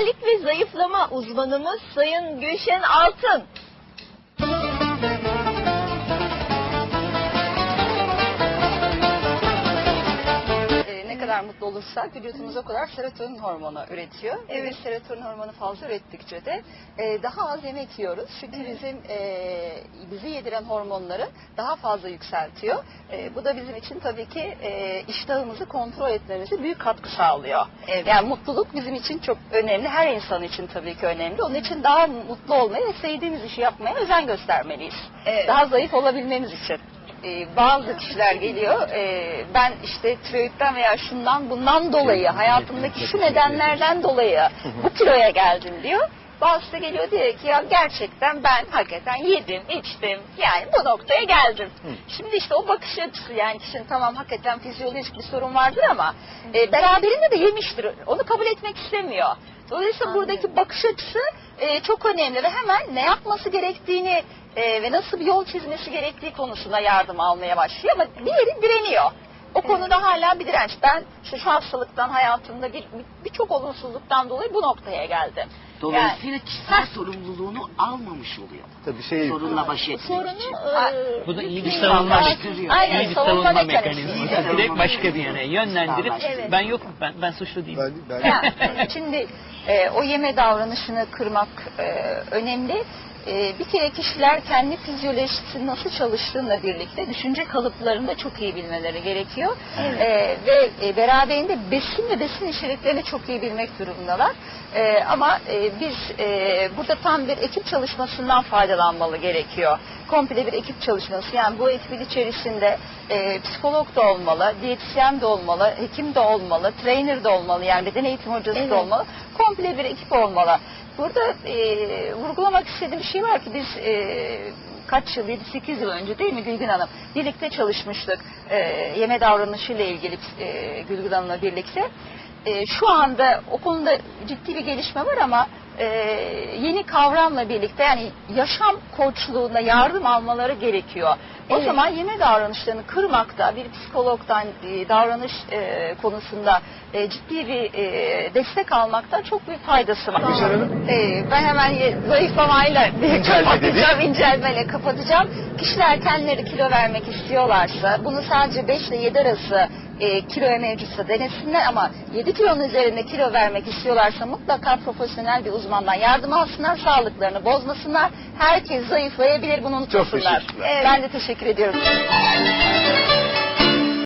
Cinsellik ve zayıflama uzmanımız Sayın Gülşen Altın. Olursak vücudumuz o kadar serotonin hormonu üretiyor. Evet. Ve serotonin hormonu fazla ürettikçe de e, daha az yemek yiyoruz. Çünkü bizim e, bizi yediren hormonları daha fazla yükseltiyor. E, bu da bizim için tabii ki e, iştahımızı kontrol etmemize büyük katkı sağlıyor. Evet. Yani mutluluk bizim için çok önemli. Her insan için tabii ki önemli. Onun için daha mutlu olmaya ve sevdiğimiz işi yapmaya özen göstermeliyiz. Evet. Daha zayıf olabilmemiz için. Ee, bazı kişiler geliyor, ee, ben işte tiroidden veya şundan bundan dolayı, hayatımdaki şu nedenlerden dolayı bu kiloya geldim diyor. Bazısı da geliyor diyor ki ya gerçekten ben hakikaten yedim, içtim, yani bu noktaya geldim. Şimdi işte o bakış açısı yani kişinin tamam hakikaten fizyolojik bir sorun vardır ama e, beraberinde de yemiştir. Onu kabul etmek istemiyor. Dolayısıyla buradaki bakış açısı e, çok önemli ve hemen ne yapması gerektiğini e, ve nasıl bir yol çizmesi gerektiği konusunda yardım almaya başlıyor ama diğeri direniyor. O konuda hala bir direnç. Ben işte şu hastalıktan hayatımda bir- bir- birçok olumsuzluktan dolayı bu noktaya geldim. Dolayısıyla kişisel sorumluluğunu almamış oluyor. Tabii şey Sorunla baş etmek için. Sorunu e, Bu da iyi bir savunma iyi bir savunma mekanizması. Direkt başka bir yöne yönlendirip Evet. ben yokum ben ben suçlu değilim. ben, ben Ya, şimdi e, o yeme davranışını kırmak e, önemli. E, bir kere kişiler kendi fizyolojisi nasıl çalıştığıyla birlikte düşünce kalıplarını da çok iyi bilmeleri gerekiyor. E, ve e, beraberinde besin ve besin içeriklerini çok iyi bilmek durumundalar. E, ama e, biz e, burada tam bir ekip çalışmasından faydalanmalı gerekiyor. Komple bir ekip çalışması. Yani bu ekibin içerisinde e, psikolog da olmalı, diyetisyen de olmalı, hekim de olmalı, trainer de olmalı. Yani beden eğitim hocası Evet. da olmalı. Komple bir ekip olmalı. Burada e, vurgulamak istediğim şey var ki biz e, kaç yıl, 7-8 yıl önce değil mi Gülgün Hanım? Birlikte çalışmıştık. E, yeme davranışıyla ilgili e, Gülgün Hanım'la birlikte. E, şu anda o konuda ciddi bir gelişme var ama e, yeni kavramla birlikte yani yaşam koçluğuna yardım almaları gerekiyor. O Evet. zaman yeme davranışlarını kırmakta bir psikologdan e, davranış e, konusunda e, ciddi bir e, destek almakta çok büyük faydası var. Ben hemen zayıflamayla kapatacağım, incelmeyle kapatacağım. Kişiler kendileri kilo vermek istiyorlarsa bunu sadece 5 ile 7 arası e, kiloya mevcutsa denesinler ama 7 kilonun üzerinde kilo vermek istiyorlarsa mutlaka profesyonel bir uzmandan yardım alsınlar, sağlıklarını bozmasınlar. Herkes zayıflayabilir bunu unutmasınlar. teşekkürler. Ben de teşekkür ediyorum.